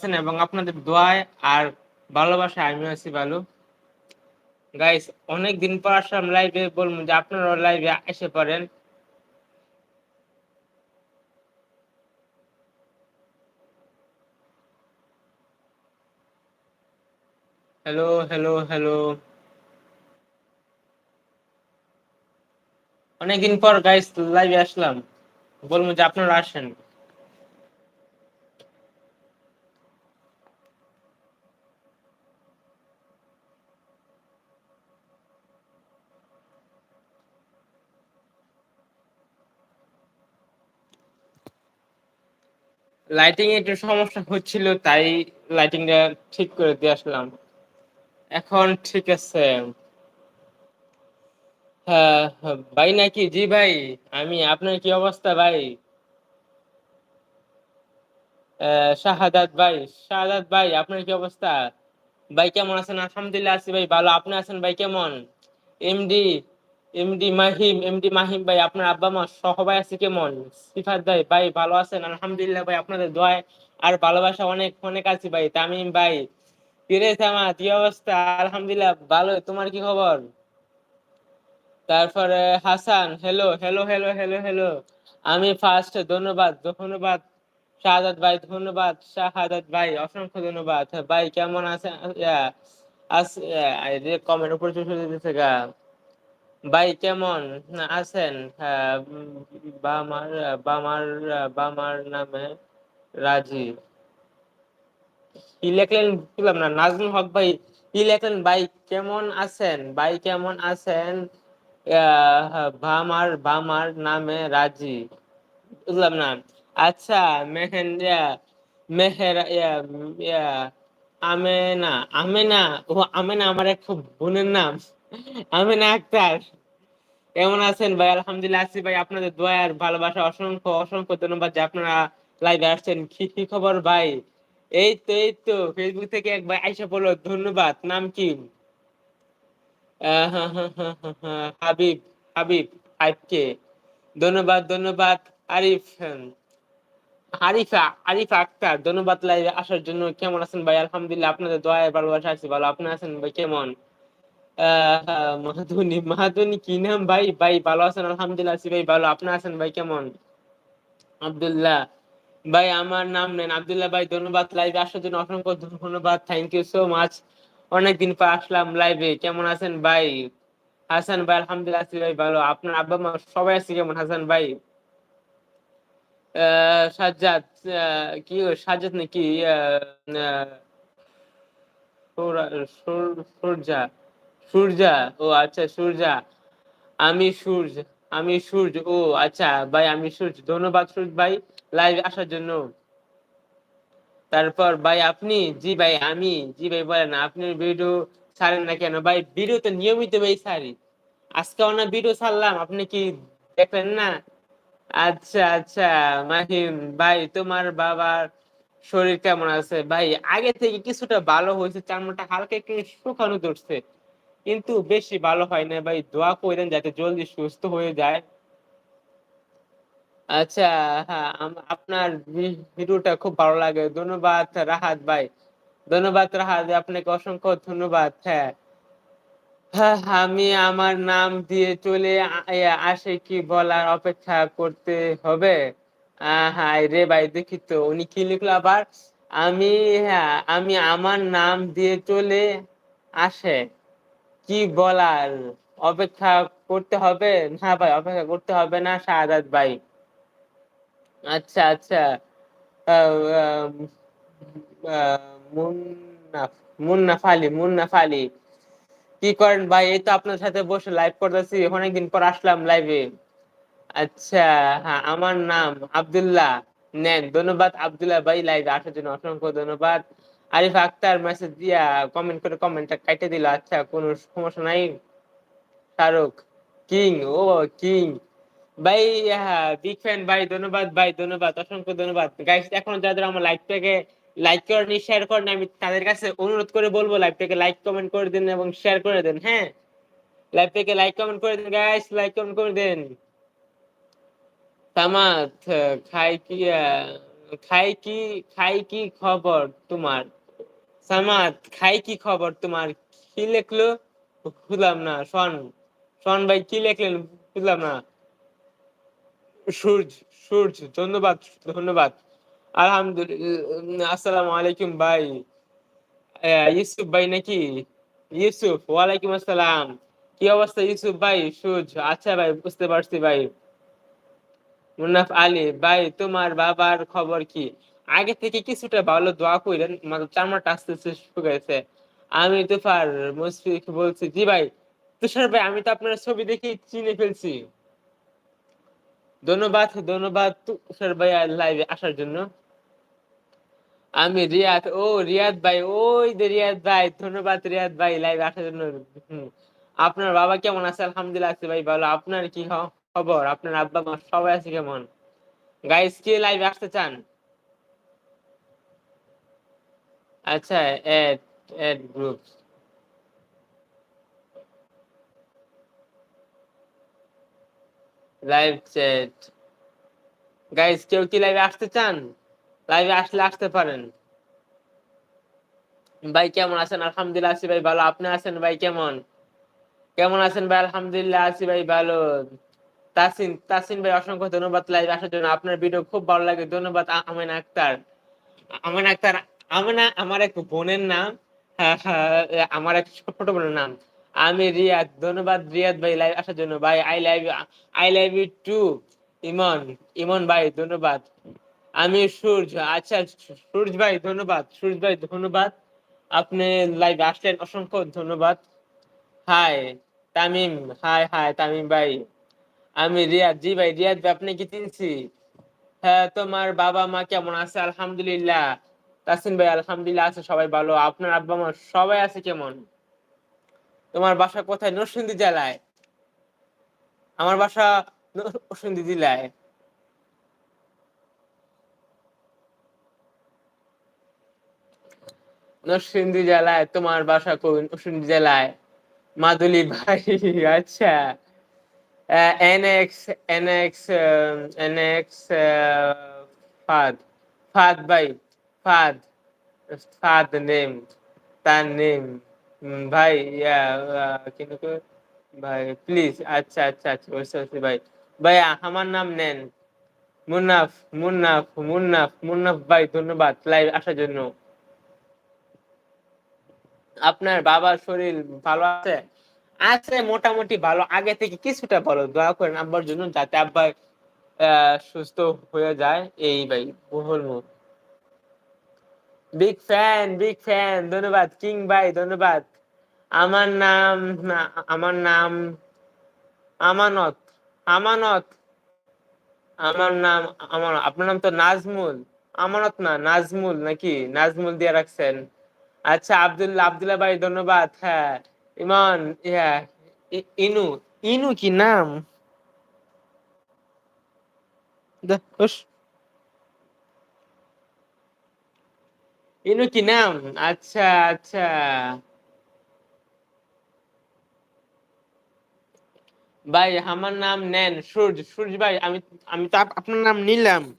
আছেন এবং আপনাদের দোয়ায় আর ভালোবাসা আমি আছি ভালো গাইস অনেক দিন পর আসলাম লাইভে বলব যে আপনারা লাইভে এসে পারেন হ্যালো হ্যালো হ্যালো অনেকদিন পর গাইস লাইভে আসলাম। বলব যে আপনারা আসেন। লাইটিং একটু সমস্যা হচ্ছিল, তাই লাইটিংটা ঠিক করে দিয়ে আসলাম। এখন ঠিক আছে। হ্যাঁ ভাই নাকি? জি ভাই, আমি, আপনার কি অবস্থা ভাই? শাহাদাত ভাই শাহাদাত ভাই, আপনার কি অবস্থা? ভাই, কেমন আছেন? আলহামদুলিল্লাহ আছি ভাই, ভালো। আপনি আছেন ভাই, কেমন? MD MD Mahim MD Mahim ভাই, আপনার আব্বা মা সবাই আছে কেমন? সিফাত ভাই ভাই ভালো আছেন? আলহামদুলিল্লাহ ভাই, আপনাদের দোয়ায় আর ভালোবাসা অনেক অনেক আছি ভাই। তামিম ভাই কি অবস্থা? আলহামদুলিল্লাহ ভালো। তোমার কি খবর? তারপরে Hasan hello hello hello hello hello আমি ফার্স্ট ধন্যবাদ ধন্যবাদ। শাহাদাত ভাই, ধন্যবাদ, শাহাদাত ভাই, অসংখ্য ধন্যবাদ। ভাই, কেমন আস কমেন্ট উপরে চলে দিতেছে গা। ভাই কেমন? আছেন? হ্যাঁ, বামার বামার নামে রাজি। না নাজমুল হক ভাই ভাই কেমন আছেন? ভাই কেমন আছেন? বামার বামার নামে রাজি। বুঝলাম না? আচ্ছা মেহেন মেহের আমেনা আমেনা ও আমেনা আমার এক বোনের নাম। আমেনা আক্তার। কেমন আছেন ভাই? আলহামদুলিল্লাহ আছি ভাই। আপনাদের দোয়া আর ভালোবাসা অসংখ্য অসংখ্য ধন্যবাদ যে আপনারা লাইভে আসছেন। কি কি খবর ভাই? এই তো এই তো। ফেসবুক থেকে এক ভাই আইসা বলল ধন্যবাদ। নাম কি? হাবিব হাবিব ফাইভ কে ধন্যবাদ ধন্যবাদ, আরিফ। আরিফা আরিফা আক্তার, ধন্যবাদ লাইভে আসার জন্য। কেমন আছেন ভাই? আলহামদুলিল্লাহ, আপনাদের দোয়ায় ভালোবাসা আছি, ভালো। আপনি আছেন ভাই? কেমন? মাহাদুনি মাহাদুনি কি নাম ভাই? ভাই ভালো আছেন, আলহামদুলিল্লাহ আছি ভাই, ভালো। আপনি আছেন ভাই কেমন? আব্দুল্লাহ। ভাই, আমার নাম নেন আব্দুল্লাহ ভাই, ধন্যবাদ লাইভে আসার জন্য অসংখ্য ধন্যবাদ থ্যাংক ইউ সো মাচ অনেকদিন পর আসলাম লাইভে কেমন আছেন ভাই? হাসান ভাই, আলহামদুলিল্লাহ আছি ভাই, ভালো। আপনার আব্বা মা সবাই আছে কেমন, হাসান ভাই? সাজ্জাদ কি সাজ্জাদ নাকি? সূর্যা সূর্যা, ও আচ্ছা সূর্যা। আমি সূর্য আমি সূর্য, ও আচ্ছা ভাই, আমি সূর্য। ধন্যবাদ সূর্য ভাই লাইভে আসার জন্য। তারপর ভাই, আপনি, জি ভাই, আমি, জি ভাই বলেন, আপনি ভিডিও ছাড়েন না কেন? ভাই ভিডিও তো নিয়মিত ভাই ছাড়ি। আজকে অনেক ভিডিও ছাড়লাম, আপনি কি দেখলেন না? আচ্ছা আচ্ছা মাহিম ভাই, তোমার বাবার শরীর কেমন আছে? ভাই, আগে থেকে কিছুটা ভালো হয়েছে চার চামড়াটা হালকা একটু শুকানো ধরছে। কিন্তু বেশি ভালো হয় না ভাই, দোয়া করেন যাতে জলদি সুস্থ হয়ে যায়। আচ্ছা হ্যাঁ আপনার ভিডিওটা খুব ভালো লাগে। ধন্যবাদ, রাহাত ভাই। ধন্যবাদ, রাহাত আপনাকে অসংখ্য ধন্যবাদ হ্যাঁ। হ্যাঁ আমি আমার নাম দিয়ে চলে আসে কি বলার অপেক্ষা করতে হবে? হায় রে ভাই, দেখি তো, উনি কি লিখলো আবার? আমি হ্যাঁ আমি আমার নাম দিয়ে চলে আসে। কি বলার? অপেক্ষা করতে হবে? না ভাই, অপেক্ষা করতে হবে না, শাহাদাত ভাই। আচ্ছা আচ্ছা। মুন্নাফ মুন্নাফ আলী, মুন্নাফ কি করেন ভাই? এই তো আপনার সাথে বসে লাইভ করতেছি। অনেকদিন পর আসলাম লাইভে আচ্ছা হ্যাঁ আমার নাম আব্দুল্লাহ। নেন, ধন্যবাদ আবদুল্লাহ ভাই লাইভে আসার জন্য অসংখ্য ধন্যবাদ। আরিফ আক্তার মেসেজ দিয়া কমেন্ট করে কমেন্টটা কাটে দিল আচ্ছা কোনো সমস্যা নাই? শাহরুখ কিং ও কিং ভাই বিগ ফ্যান ভাই, ধন্যবাদ ভাই, ধন্যবাদ, অসংখ্য ধন্যবাদ। গাইস এখন যাদের আমার লাইভটাকে লাইক করেন শেয়ার করেন আমি তাদের কাছে অনুরোধ করে বলব লাইভটাকে লাইক কমেন্ট করে দিন এবং শেয়ার করে দেন হ্যাঁ? লাইভটাকে লাইক কমেন্ট করে দিন গাইস লাইক কমেন্ট করে দেন। তামাত খাই কি খাই কি খাই কি খবর তোমার? সামাদ, খাই কি খবর তোমার? কি লেখলো? বুঝলাম না, শোন। শোন ভাই, কি লেখলেন? বুঝলাম না। সূর্য সূর্য, ধন্যবাদ ধন্যবাদ। আলহামদুলিল্লাহ, আসসালামু আলাইকুম ভাই। ইউসুফ ভাই নাকি? ইউসুফ, ওয়ালাইকুম আসসালাম। কি অবস্থা ইউসুফ ভাই? সূর্য আচ্ছা ভাই, বুঝতে পারছি ভাই। মুন্নাফ আলী, ভাই, তোমার বাবার খবর কি? আগে থেকে কিছুটা ভালো দোয়া কইলেন মানে চামড়াটা আস্তে আস্তে শুকাইছে আমি তুফার মুশফিক বলছি, জি ভাই, তুষার ভাই, আমি তো আপনার ছবি দেখে চিনে ফেলছি। ধন্যবাদ ধন্যবাদ তুষার ভাই লাইভে আসার জন্য। আমি রিয়াদ, ও রিয়াদ ভাই, ওই যে রিয়াদ ভাই, ধন্যবাদ রিয়াদ ভাই লাইভে আসার জন্য। আপনার বাবা কেমন আছে? আলহামদুলিল্লাহ আছে ভাই, ভালো। আপনার কি খবর? আপনার আব্বা মা সবাই আছে কেমন? গাইস কে লাইভে আসতে চান? আচ্ছা add add group live chat. Guys, কেউ কি লাইভে আসতে চান? লাইভে আসলে আসতে পারেন। ভাই, কেমন আছেন? আলহামদুলিল্লাহ, আছি ভাই ভালো। আপনি আছেন ভাই কেমন? কেমন আছেন ভাই? আলহামদুলিল্লাহ, আছি ভাই ভালো। তাসিন তাসিন ভাই, অসংখ্য ধন্যবাদ লাইভ আসার জন্য। আপনার ভিডিও খুব ভালো লাগে। ধন্যবাদ আমিন আক্তার। আমিন আক্তার আমিনা আমার এক বোনের নাম হ্যাঁ, হ্যাঁ, আমার এক ছোট বোনের নাম। আমি রিয়াদ ধন্যবাদ রিয়াদ ভাই লাইভ আসার জন্য। ভাই I live I live you too Emon Emon ভাই ধন্যবাদ। আমি সূর্য আচ্ছা সূর্য ভাই ধন্যবাদ সূর্য ভাই ধন্যবাদ। আপনি লাইভ আসলেন অসংখ্য ধন্যবাদ। Hi Tamim hi hi Tamim ভাই। আমি রিয়াদ জি ভাই রিয়াদ ভাই আপনি কি চিনছি? হ্যাঁ তোমার বাবা মা কেমন আছে? আলহামদুলিল্লাহ। তাসিন ভাই, আলহামদুলিল্লাহ আছে, সবাই ভালো। আপনার আব্বা মা সবাই আছে কেমন? তোমার বাসা কোথায়? নরসিংদী জেলায়। আমার বাসা নরসিংদী জেলায়। নরসিংদী জেলায়, তোমার বাসা কই? নরসিংদী জেলায়। মাদুলি ভাই আচ্ছা। এনএক্স এনএক্স এনএক্স ফাদ। ফাদ ভাই। ফাদ ফাদ নেম তার নেম ভাই কিন্তু ভাই প্লিজ আচ্ছা আচ্ছা আচ্ছা বুঝতে পারছি ভাই ভাই আমার নাম নেন। মুন্নাফ মুন্নাফ মুন্নাফ মুন্নাফ ভাই ধন্যবাদ লাইভ আসার জন্য। আপনার বাবার শরীর ভালো আছে? আছে, মোটামুটি ভালো। আগে থেকে কিছুটা ভালো। দোয়া করেন আব্বার জন্য যাতে আব্বা সুস্থ হয়ে যায়। এই ভাই বহুল মুখ বিগ ফ্যান বিগ ফ্যান ধন্যবাদ কিং ভাই, ধন্যবাদ। আমার নাম আমার নাম আমানত আমানত। আমার নাম আমার আপনার নাম তো নাজমুল। আমানত না, নাজমুল নাকি? নাজমুল দিয়ে রাখছেন। আচ্ছা আব্দুল্লাহ আব্দুল্লাহ ভাই, ধন্যবাদ হ্যাঁ। ইমান হ্যাঁ ইনু ইনু কি নাম? ইনু নাম? আচ্ছা আচ্ছা। ভাই, আমার নাম নেন সূর্য সূর্য ভাই, আমি আমি তো আপ- আপনার নাম নিলাম।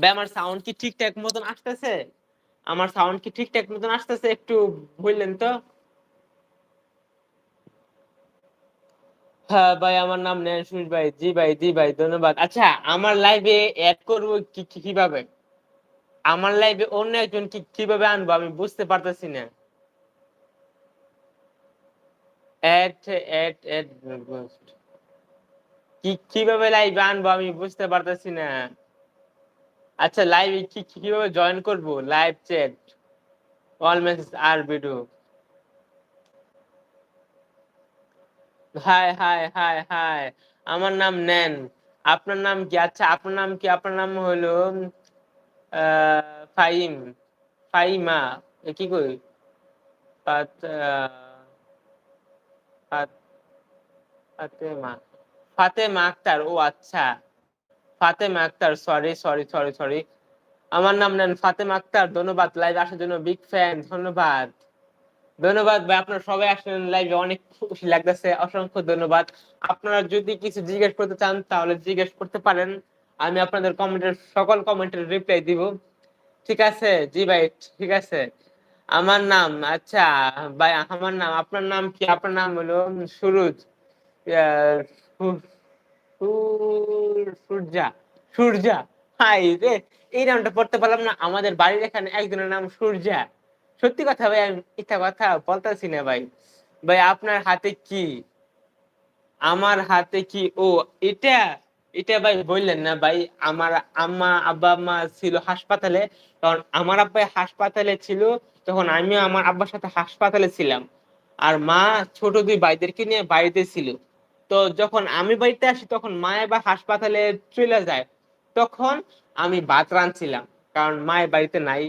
ভাই, আমার সাউন্ড কি ঠিকঠাক মতন আসতেছে? আমার সাউন্ড কি ঠিকঠাক মতন আসতেছে? একটু বললেন তো। হ্যাঁ ভাই, আমার নাম নেন সূর্য ভাই। জি ভাই জি ভাই, ধন্যবাদ। আচ্ছা আমার লাইভে অ্যাড করব কি- কীভাবে? আমার লাইফে অন্য একজন কি কীভাবে আনব আমি বুঝতে পারতেছি না। কি কীভাবে লাইভে আনব আমি বুঝতে পারতেছি না। আচ্ছা লাইভে কি কীভাবে জয়েন করব? লাইভ চ্যাট অল মেসেজ আর video hi hi hi hi আমার নাম নেন। আপনার নাম কি? আচ্ছা আপনার নাম কি? আপনার নাম হলো ফাইম, ফাইমা কি কই? ফাত ফাতেমা ফাতেমা আক্তার, ও আচ্ছা Fatema Akhtar sorry sorry sorry sorry আমার নাম নেন ফাতেমা আক্তার, ধন্যবাদ লাইভ আসার জন্য বিগ ফ্যান ধন্যবাদ। ধন্যবাদ ভাই, আপনারা সবাই আসলেন লাইভে অনেক খুশি লাগতেছে, অসংখ্য ধন্যবাদ। আপনারা যদি কিছু জিজ্ঞেস করতে চান, তাহলে জিজ্ঞেস করতে পারেন। আমি আপনাদের কমেন্টের, সকল কমেন্টের রিপ্লাই দিব। ঠিক আছে? জি ভাই, ঠিক আছে। আমার নাম আচ্ছা ভাই, আমার নাম, আপনার নাম কি? আপনার নাম হলো সুরুজ সূর্যা সূর্যা। হাই রে, এই নামটা পড়তে পারলাম না। আমাদের বাড়ির এখানে একজনের নাম সূর্যা। সত্যি কথা ভাই, আমি মিথ্যা কথা বলতেছি না ভাই। ভাই, আপনার হাতে কি? আমার হাতে কি? ও, এটা এটা ভাই বললেন না ভাই, আমার আম্মা, আব্বা, আম্মা ছিল হাসপাতালে কারণ আমার আব্বা হাসপাতালে ছিল, তখন আমিও আমার আব্বার সাথে হাসপাতালে ছিলাম। আর মা ছোট দুই ভাইদেরকে নিয়ে বাড়িতে ছিল। তো যখন আমি বাড়িতে আসি, তখন মা এবার হাসপাতালে চলে যায়। তখন আমি ভাত রাঁধছিলাম, কারণ মায়ের বাড়িতে নাই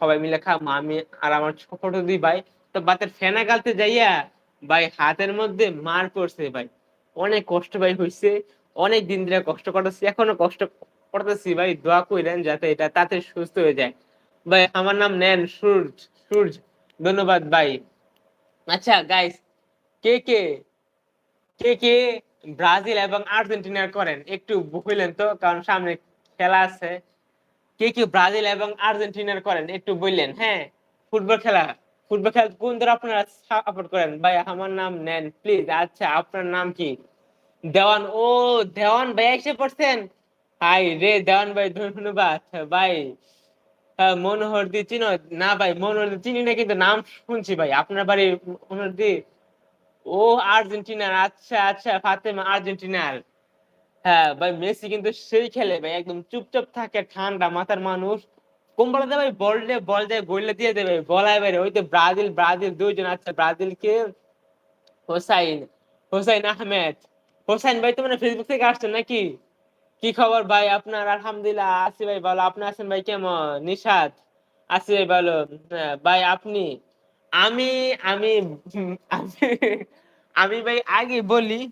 সবাই মিলে খা, মা, আমি আর আমার ছোট দুই ভাই। তো ভাতের ফেনা গালতে যাইয়া ভাই হাতের মধ্যে মার পড়ছে ভাই। অনেক কষ্ট ভাই হয়েছে অনেক দিন ধরে কষ্ট করতেছি, এখনও কষ্ট করতেছি ভাই, দোয়া কইলেন যাতে এটা তাতে সুস্থ হয়ে যায়। ভাই, আমার নাম নেন সূর্য সূর্য, ধন্যবাদ ভাই। আচ্ছা গাইস কে কে কে কে ব্রাজিল এবং আর্জেন্টিনার করেন, একটু বললেন তো, কারণ সামনে খেলা আছে। কে কে ব্রাজিল এবং আর্জেন্টিনার করেন, একটু বললেন হ্যাঁ? ফুটবল খেলা ফুটবল খেলা কোন দল আপনারা সাপোর্ট করেন? ভাই, আমার নাম নেন, প্লিজ। আচ্ছা আপনার নাম কি? দেওয়ান ও দেওয়ান ভাই এসে পড়ছেন? হাই রে দেওয়ান ভাই ধন্যবাদ। ভাই হ্যাঁ, মনোহর দি চিনো? না ভাই মনোহর দি চিনি না কিন্তু নাম শুনছি ভাই। আপনার বাড়ি মনোহর দি? ও আর্জেন্টিনার আচ্ছা আচ্ছা ফাতেমা আর্জেন্টিনার। হ্যাঁ ভাই মেসি কিন্তু সেই খেলে ভাই একদম চুপচাপ থাকে ঠান্ডা মাথার মানুষ। বলে ভাই? বল দে বল দে গোলটা দিয়ে দেবে বলায় বাইরে ওই তো ব্রাজিল ব্রাজিল দুইজন আছে ব্রাজিলকে হোসাইন হোসাইন আহমেদ। হোসাইন ভাই তো মানে ফেসবুক থেকে আসছেন নাকি? কি খবর ভাই? আপনার? আলহামদুলিল্লাহ আছি ভাই ভালো। আপনি আছেন ভাই কেমন? নিশাদ আছি ভাই ভালো। হ্যাঁ, ভাই আপনি? আমি আমি আমি- ভাই আগে বলি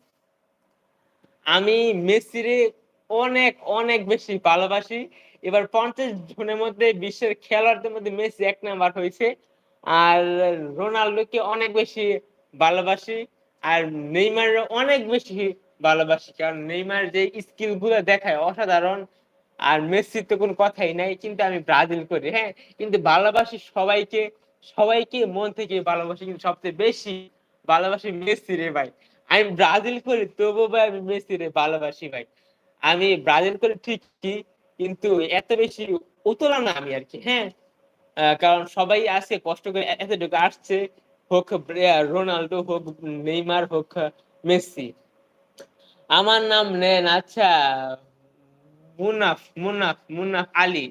আমি মেসিরে অনেক অনেক বেশি ভালোবাসি। এবার পঞ্চাশ জনের মধ্যে বিশ্বের খেলোয়াড়দের মধ্যে মেসি এক নাম্বার হয়েছে। আর রোনাল্ডোকে অনেক বেশি ভালোবাসি। আর নেইমার অনেক বেশি ভালোবাসি, কারণ নেইমার যে স্কিলগুলো দেখায় অসাধারণ, আর মেসির তো কোনো কথাই নাই, কিন্তু আমি ব্রাজিল করি হ্যাঁ? কিন্তু ভালোবাসি সবাইকে সবাইকে মন থেকে ভালোবাসি, কিন্তু সবচেয়ে বেশি ভালোবাসি মেসি রে ভাই। আমি ব্রাজিল করি তবু ভাই আমি মেসি রে ভালোবাসি ভাই। আমি ব্রাজিল করি ঠিকই, কিন্তু এত বেশি উতলা না আমি আর কি হ্যাঁ? কারণ সবাই আছে কষ্ট করে এতটুকু আসছে, হোক রোনাল্ডো হোক, নেইমার হোক, মেসি। আমার নাম নেন আচ্ছা মুনাফ মুনাফ মুনাফ আলী।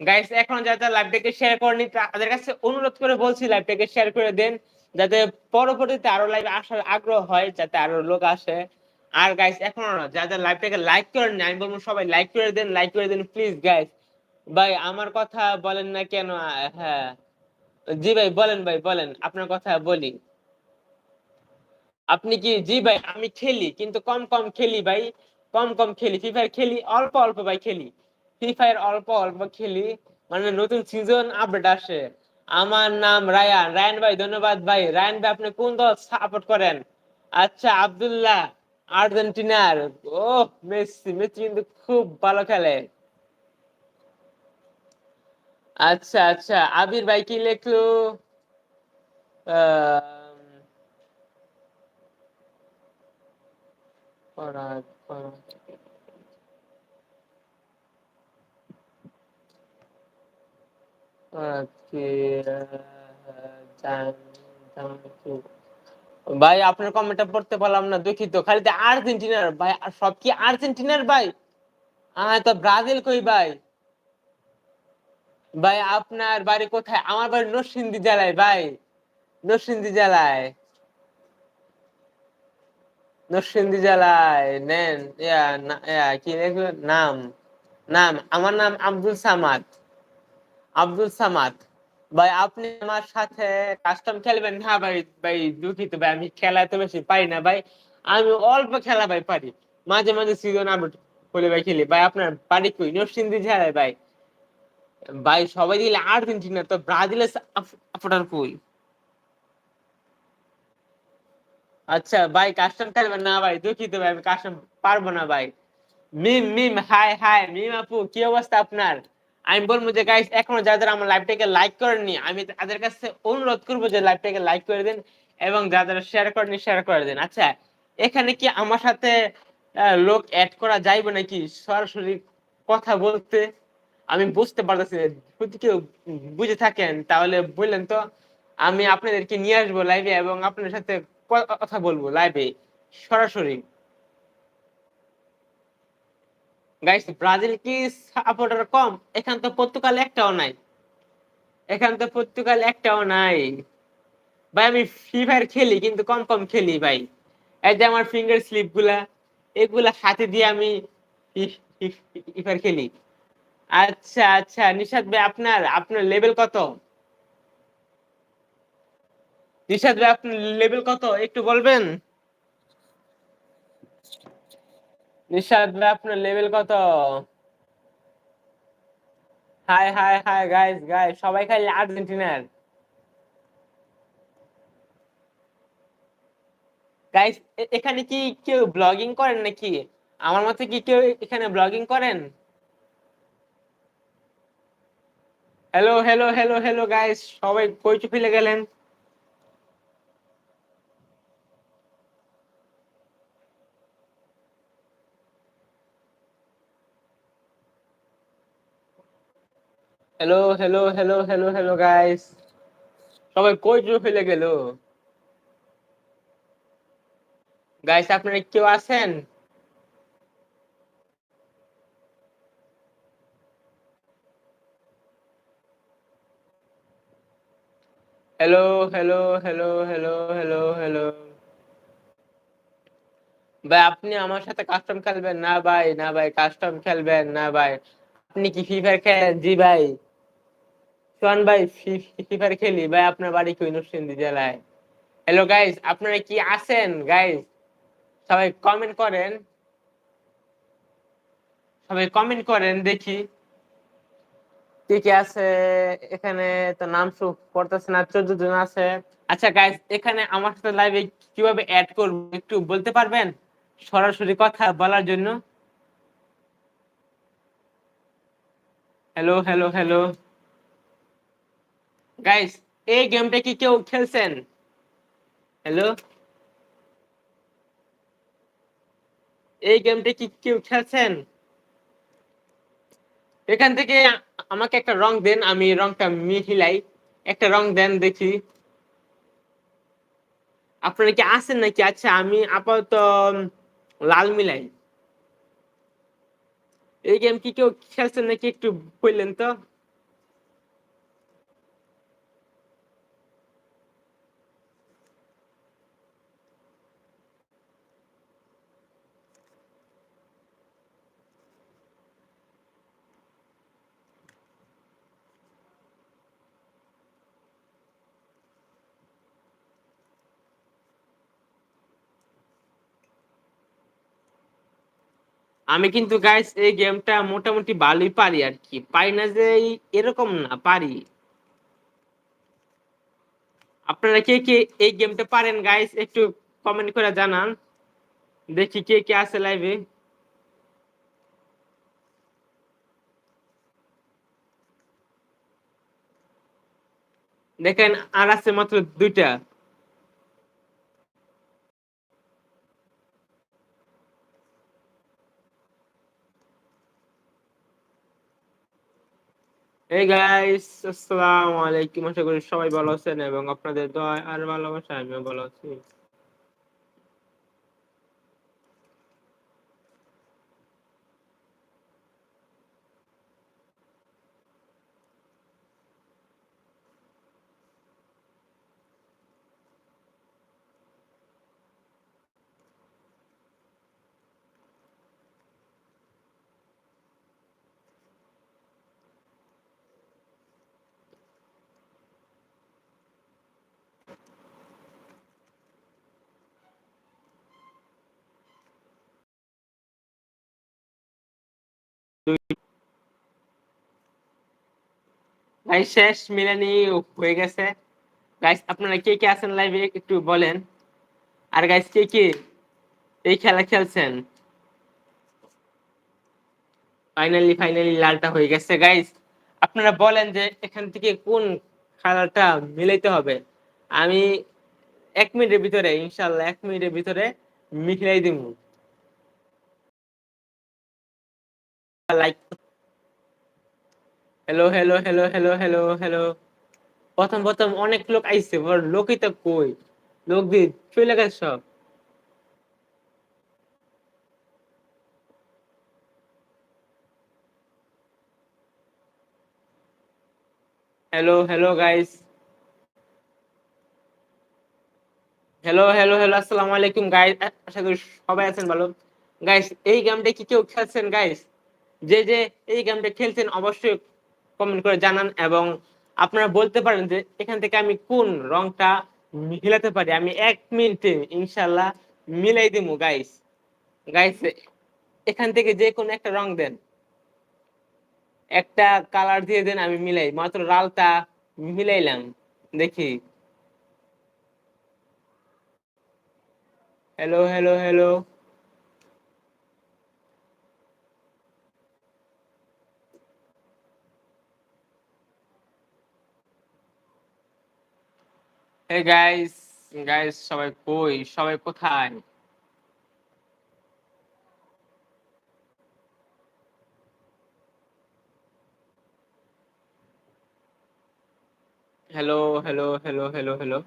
গাইস এখন যাতে লাইভটাকে শেয়ার করেনি, তাদের কাছে অনুরোধ করে বলছি লাইভটাকে শেয়ার করে দেন, যাতে পরবর্তীতে আরও লাইভ আসার আগ্রহ হয়, যাতে আরও লোক আসে। আর গাইস এখনও যাদের লাইভটাকে লাইক করেন আমি বলব সবাই লাইক করে দেন লাইক করে দেন প্লিজ গাইস ভাই, আমার কথা বলেন না কেন? হ্যাঁ। জি ভাই, বলেন ভাই, বলেন, আপনার কথা বলি। আপনি কি, জি ভাই, আমি খেলি, কিন্তু কম কম খেলি ভাই, কম কম খেলি ফ্রি ফায়ার খেলি, অল্প অল্প ভাই খেলি। ফ্রি ফায়ার অল্প অল্প খেলি মানে নতুন সিজন আপডেট আসে। আমার নাম রায়ান। রায়ান ভাই, ধন্যবাদ ভাই। রায়ান ভাই, আপনি কোন দল সাপোর্ট করেন? আচ্ছা আব্দুল্লাহ, আর্জেন্টিনার। ও মেসি মেসি কিন্তু খুব ভালো খেলে। আচ্ছা আচ্ছা আবির ভাই কি লিখলো? আহ পরাগ পরাগ। ভাই, আপনার কমেন্টটা পড়তে পারলাম না, দুঃখিত। খালি আর্জেন্টিনার ভাই সব কি আর্জেন্টিনার ভাই? তো ব্রাজিল কই ভাই? ভাই, আপনার বাড়ি কোথায়? আমার বাড়ি নরসিংদী জেলায় ভাই, নরসিংদী জেলায়। নরসিংদী জেলায়, নেন কি? নাম নাম, আমার নাম আব্দুল সামাদ। আব্দুল সামাদ। ভাই, আপনি আমার সাথে কাস্টম খেলবেন? না ভাই ভাই, দুঃখিত ভাই, আমি খেলা এত বেশি পাই না ভাই। আমি অল্প খেলা ভাই পারি। মাঝে মাঝে সিজন আপডেট বলে ভাই খেলি। ভাই, আপনার বাড়ি কই? নরসিংদী জেলায় ভাই। ভাই, সবাই দিলে আর্জেন্টিনা, তো ব্রাজিলের আপনার কই? আচ্ছা ভাই কাস্টম খেলবেন না, ভাই, দুঃখিত, ভাই, আমি কাস্টম পারব না, ভাই। মিম মিম, হাই হাই, মিম আপু, কি অবস্থা আপনার? আমি বলব যে গাইস এখনও যারা আমার লাইভটাকে লাইক করেননি, আমি তাদের কাছে অনুরোধ করব যে লাইভটাকে লাইক করে দিন এবং যারা শেয়ার করেননি শেয়ার করে দিন। আচ্ছা এখানে কি আমার সাথে লোক অ্যাড করা যাইবে নাকি? সরাসরি কথা বলতে আমি বুঝতে পারতেছি। যদি কেউ বুঝে থাকেন, তাহলে বললেন তো, আমি আপনাদেরকে নিয়ে আসব লাইভে এবং আপনাদের সাথে কথা বলব লাইভে সরাসরি। গাইস ব্রাজিল কি সাপোর্টার কম? এখান তো পর্তুগাল একটাও নাই। এখান তো পর্তুগাল একটাও নাই। ভাই, আমি ফ্রি ফায়ার খেলি, কিন্তু কম কম খেলি ভাই। এই যে আমার ফিঙ্গার স্লিপগুলা, এগুলা হাতে দিয়ে আমি ফ্রি ফায়ার খেলি। আচ্ছা আচ্ছা নিশাদ ভাই, আপনার আপনার লেভেল কত? নিশাদ ভাই আপনার লেভেল কত? একটু বলবেন? নিশাদ ভাই আপনার লেভেল কত? Hi hi hi guys guys সবাই খালি আর্জেন্টিনার। গাইস এখানে কি কেউ ব্লগিং করেন নাকি? আমার মতে কি কেউ এখানে ব্লগিং করেন? Hello hello hello hello guys সবাই কই ফেলে গেলেন। Hello hello hello hello hello guys সবাই কই ফেলে গেল? গাইস আপনারা কেউ আছেন? Hello hello hello hello hello hello ভাই, আপনি আমার সাথে কাস্টম খেলবেন না ভাই না ভাই কাস্টম খেলবেন না ভাই। আপনি কি ফ্রি ফায়ার খেলেন? জি ভাই। সোহান ভাই ফ্রি ফায়ার খেলি। ভাই, আপনার বাড়ি কি নরসিংদী জেলায়? হ্যালো গাইস আপনারা কি আছেন গাইস সবাই কমেন্ট করেন। সবাই কমেন্ট করেন, দেখি। কে কে আছে এখানে? তো নাম শো করতেছে না, চোদ্দ জন আছে। আচ্ছা গাইস এখানে আমার সাথে লাইভে কীভাবে অ্যাড করব একটু বলতে পারবেন? সরাসরি কথা বলার জন্য। হ্যালো হ্যালো হ্যালো গাইস এই গেমটা কি কেউ খেলছেন? হ্যালো এই গেমটা কি কেউ খেলছেন? এখান থেকে আমাকে একটা রং দেন, আমি রংটা মিহিলাই। একটা রং দেন দেখি। আপনারা কি আছেন নাকি? আচ্ছা আমি আপাতত লাল মিলাই। এই গেম কি কেউ খেলছেন নাকি একটু বললেন তো? আমি কিন্তু গাইস এই গেমটা মোটামুটি ভালোই পারি আর কি। পারি না যে এরকম না, পারি। আপনারা কে কে এই গেমটা পারেন গাইস একটু কমেন্ট করে জানান। দেখি কে কে আছে লাইভে দেখেন, আর আছে মাত্র দুইটা। এই গাইস আসসালামু আলাইকুম আশা করি সবাই ভালো আছেন এবং আপনাদের দয় আর ভালোবাসা আমিও ভালো আছি। গাইস শেষ মিলানি, হয়ে গেছে। গাইস আপনারা কে কে আছেন লাইভে একটু বলেন। আর গাইস কে কে এই খেলা খেলছেন? ফাইনালি ফাইনালি লালটা হয়ে গেছে। গাইস আপনারা বলেন যে এখান থেকে কোন কালারটা মিলাইতে হবে। আমি এক মিনিটের ভিতরে ইনশাল্লাহ এক মিনিটের ভিতরে মিলাই দিব। Like hello hello hello hello hello hello প্রথম প্রথম অনেক লোক আইছে লোকই তো কই? লোক দিয়ে চলে গেছে সব। Hello hello guys hello hello hello আসসালামু আলাইকুম গাইস আশা করি সবাই আছেন ভালো। গাইস এই গেমটা কি কেউ খেলছেন গাইস যে যে এই গেমটা খেলছেন, অবশ্যই কমেন্ট করে জানান এবং আপনারা বলতে পারেন যে এখান থেকে আমি কোন রংটা মিলাতে পারি। আমি এক মিনিটে ইনশাল্লাহ মিলাই দিব গাইস গাইস এখান থেকে যে কোনো একটা রং দেন। একটা কালার দিয়ে দেন, আমি মিলাই। মাত্র লালটা মিলাইলাম, দেখি। Hello hello hello hey guys guys সবাই কই? সবাই কোথায়? Hello hello hello hello hello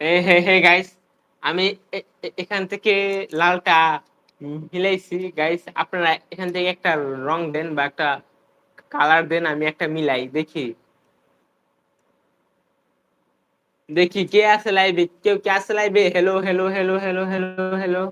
hey hey guys আমি এখান থেকে লালটা মিলাইছি গাইস আপনারা এখান থেকে একটা রং দেন বা একটা কালার দেন, আমি একটা মিলাই, দেখি। দেখি, কে আছে লাইভে কেউ কে আছে লাইভে hello hello hello hello hello hello